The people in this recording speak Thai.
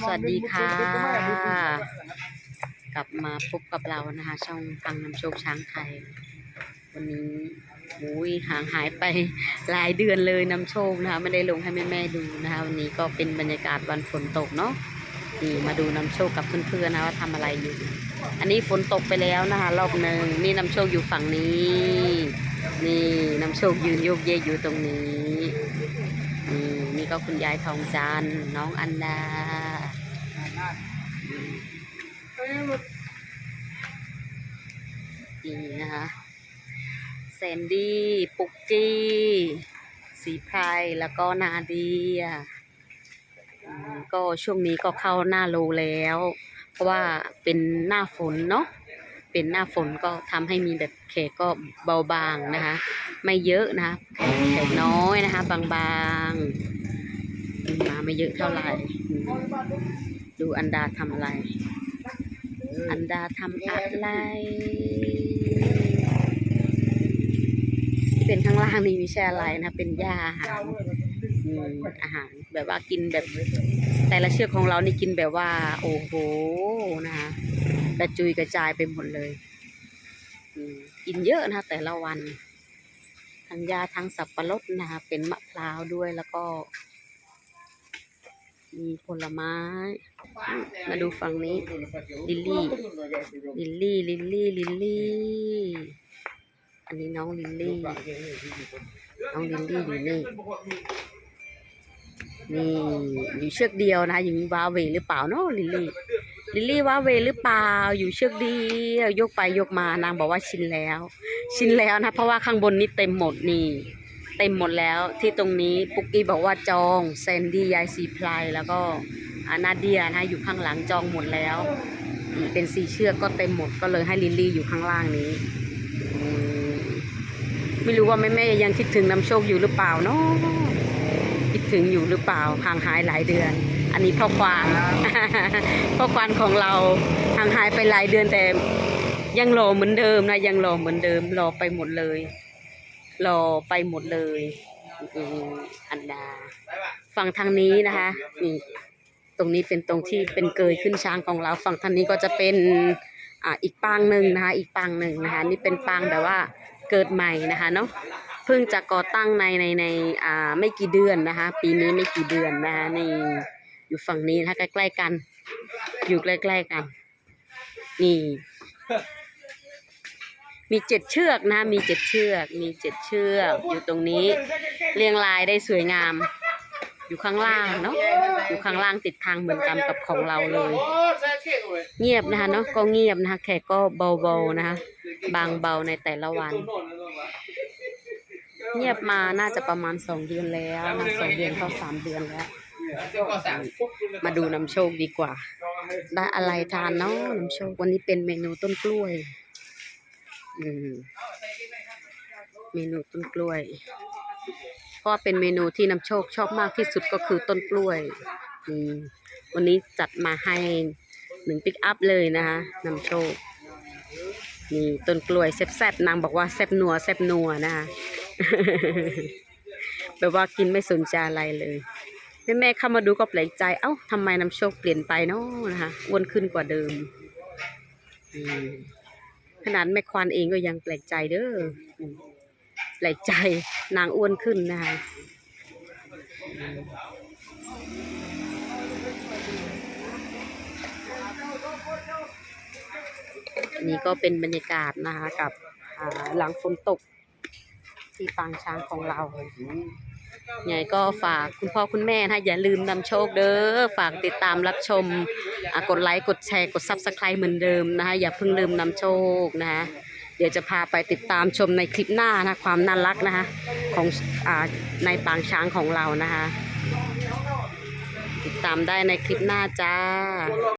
สวัสดีค่ะ กลับมาพบกับเรานะคะ ช่องฟังน้ำโชคช้างไทย วันนี้โอ้ยห่างหายไปหลายเดือนเลยน้ำโชคนะคะ ไม่ได้ลงให้แม่ๆดูนะคะ วันนี้ก็เป็นบรรยากาศวันฝนตกเนาะนี่มาดูน้ำโชคกับเพื่อนๆนะว่าทำอะไรอยู่ อันนี้ฝนตกไปแล้วนะคะ รอบหนึ่งนี่น้ำโชคอยู่ฝั่งนี้ นี่น้ำโชคยืนโยกเยกอยู่ตรงนี้ นี่ก็คุณยายทองจันน้องอันดานี่นะคะแซนดี้ปุกกี้สีไพรแล้วก็นาเดียอืมก็ช่วงนี้ก็เข้าหน้าโลแล้ว เพราะว่าเป็นหน้าฝนเนาะ เป็นหน้าฝนก็ทำให้มีแบบแขกก็เบาบางนะคะ ไม่เยอะนะคะแขกน้อยนะคะ บางๆมาไม่เยอะเท่าไหร่ ดูอันดาทำอะไร อันดาทำอะไรที่เป็นข้างล่างนี่ไม่ใช่อะไรนะ เป็นหญ้าอาหารอืมอาหารแบบว่ากินแบบ แต่ละเชือกของเรานี่กินแบบว่า โอ้โหนะคะ กระจุยกระจายไปหมดเลยอินเยอะนะคะแต่ละวันทั้งหญ้าทั้งสับปะรดนะคะเป็นมะพร้าวด้วยแล้วก็ มีผลไม้ มาดูฝั่งนี้ ลิลลี่ลิลลี่ลิลลี่ลิลลี่ อันนี้น้องลิลลี่ น้องลิลลี่อยู่นี่นี่อยู่เชือกเดียวนะอยู่วาเวหรือเปล่าเนาะลิลลี่ ลิลลี่ว่าเวหรือเปล่าอยู่เชือกเดียวยกไปยกมานางบอกว่าชินแล้ว ชินแล้วนะเพราะว่าข้างบนนี้เต็มหมดนี่ เต็มหมดแล้วที่ตรงนี้ปุกกี้บอกว่าจองแซนดี้ยายซีพลายแล้วก็อานาเดียนะอยู่ข้างหลังจองหมดแล้ว เป็นสีเชือกก็เต็มหมดก็เลยให้ลิลลี่อยู่ข้างล่างนี้ไม่รู้ว่าแม่แม่ยังคิดถึงน้ำโชคอยู่หรือเปล่าเนาะคิดถึงอยู่หรือเปล่าห่างหายหลายเดือน อันนี้พ่อควานพ่อควานของเราห่างหายไปหลายเดือนแต่ยังรอเหมือนเดิมนะยังรอเหมือนเดิมรอไปหมดเลยรอไปหมดเลยอันดาฝั่งทางนี้นะคะนี่ตรงนี้เป็นตรงที่เป็นเกยขึ้นช้างของเราฝั่งทางนี้ก็จะเป็นอ่าอีกปางหนึ่งนะคะ อีกปางหนึ่งนะคะ นี่เป็นปางแบบว่าเกิดใหม่นะคะเนาะเพิ่งจะก่อตั้งในในในอ่าไม่กี่เดือนนะคะ ปีนี้ไม่กี่เดือนนะคะนี่ อยู่ฝั่งนี้นะคะใกล้ๆกัน อยู่ใกล้ๆกัน นี่ มีเจ็ดเชือกนะ มีเจ็ดเชือก มีเจ็ดเชือก อยู่ตรงนี้ เรียงรายได้สวยงาม อยู่ข้างล่างเนาะอยู่ข้างล่างติดทางเหมือนกันกับของเราเลย เงียบนะคะเนาะก็เงียบนะคะแขกก็เบาๆนะคะบางเบาในแต่ละวัน เงียบมาน่าจะประมาณสองเดือนแล้วนะสองเดือนเข้าสามเดือนแล้ว มาดูน้ำโชคดีกว่า ได้อะไรทานเนาะน้ำโชควันนี้เป็นเมนูต้นกล้วย อืมเมนูต้นกล้วยก็เป็นเมนูที่น้ำโชคชอบมากที่สุดก็คือต้นกล้วย อืมวันนี้จัดมาให้หนึ่งปิกอัพเลยนะคะน้ำโชคนี่ต้นกล้วยแซ่บๆนางบอกว่าแซ่บนัวแซ่บนัวนะคะแบบว่ากินไม่สนใจอะไรเลย แม่แม่เข้ามาดูก็แปลกใจ เอ้าทำไมน้ำโชคเปลี่ยนไปเนาะนะคะอ้วนขึ้นกว่าเดิมขนาดแม่ควานเองก็ยังแปลกใจเด้อแปลกใจนางอ้วนขึ้นนะคะนี่ก็เป็นบรรยากาศนะคะกับหลังฝนตกที่ปางช้างของเรา ไงก็ฝากคุณพ่อคุณแม่นะอย่าลืมนำโชคเด้อฝากติดตามรับชมอะกดไลค์กดแชร์กดซับสไคร b ์เหมือนเดิมนะคะอย่าเพิ่งลืมนำโชคนะคะเดี๋ยวจะพาไปติดตามชมในคลิปหน้านะความน่ารักนะคะของอ่าในปางช้างของเรานะคะ ติดตามได้ในคลิปหน้าจ้า